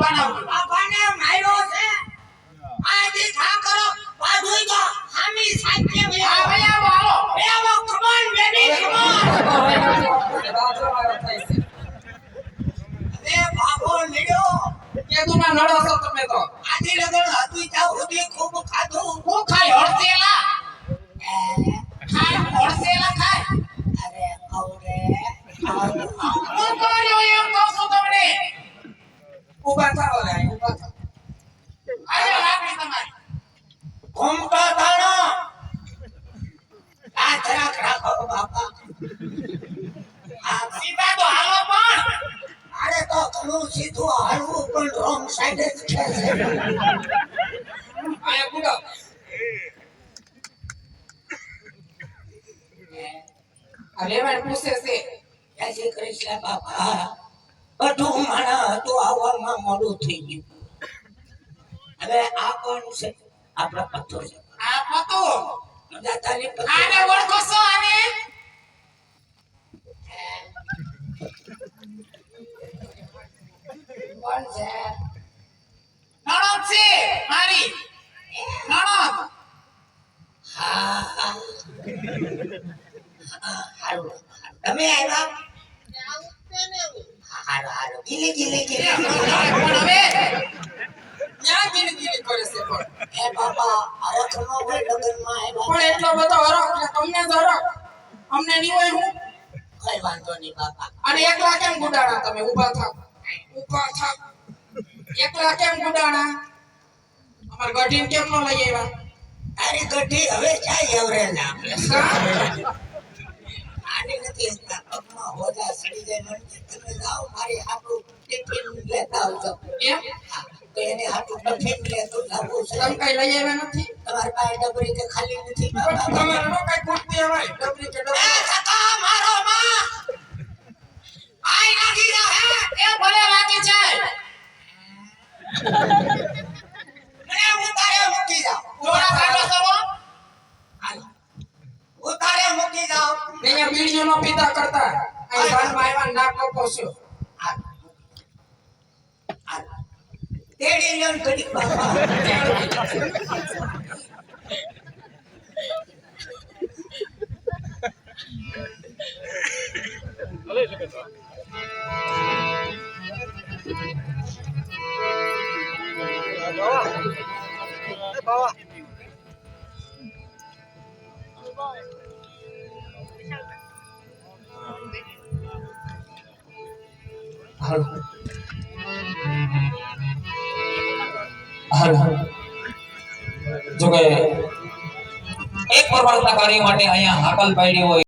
બનાવું બાપાને માર્યો છે. તો હામી સાચે આવો કમોન બેબી કમોન. બાબો નીડ્યો કે તું ના નડો છો તમે તો. આજી લગન હતું સુધી ખૂબ ખાધું. હું ખાય હડસેલા ખાય હડસેલા ખાય અરે આવરે આવું ઊભા થાઓ રે ઊભા થાઓ. આજે લાકડી તમારી. ઘૂમતો તાણો આ જરાક રાખો બાપા. આ સીધા તો હાલો પણ. અરે તો ઘણું સીધું હાલવું પણ રોંગ સાઈડ જ ખેંચે આયા લેવાય પૂછે છે. જય શ્રી કૃષ્ણ બાપા બધું આવવામાં મોડું થઈ ગયું. હવે આ કોણ છે? આપણા પત્તો છે. આ પતો દાદાની આને ઓળખો છો આને? કોણ છે? નણદ છે મારી. નણદ. હા. હા હારું. તમે આવ્યા? હારું હારું ગીલી ગીલી ગીલી પણ હવે ક્યાં ગીલી ગીલી કરે છે પણ હે બાપા અરખ નો હોય લગ્નમાં પણ એટલો બધો અરખ ને તમને જ અરખ અમને નહીં હોય હું કઈ વાંધો નહીં બાપા અને એકલા કેમ ગુડાણા તમે ઊભા થાવ ઊભા થાવ એકલા કેમ ગુડાણા અમાર ગઢીને કેમ ન લઈ આવ્યા અરે ગઢી હવે જાય એવરે ના? જાઓ મારી હાટું ટિફિન લેતા આવજો એમ હા, તો એને હાટું ટિફિન લેતો જવું છે તમે કઈ લઈ આવ્યા નથી તમારી પાસે ડબરી કે ખાલી નથી પણ તમારે નો કઈ ખૂટતી હોય ડબરી કે એ ડબરી કાકા મારો માં આઈ લાગી રહે એ ભલે લાગી જાય મને ઉતારે મૂકી જાઓ થોડા સાઈડો સરો હાલો. ઉતારે મૂકી જાઓ અહીંયા બીડીઓ નો પીતા કરતા અહીં બારમાં આવ્યા નાક કપોસ્યો હાલો. 嗯好的好的好的好的好的好 બાપા હાલો. હાલો જો કે એક પરમાણુના કાર્ય માટે અહીંયા હાકલ પાડી હોય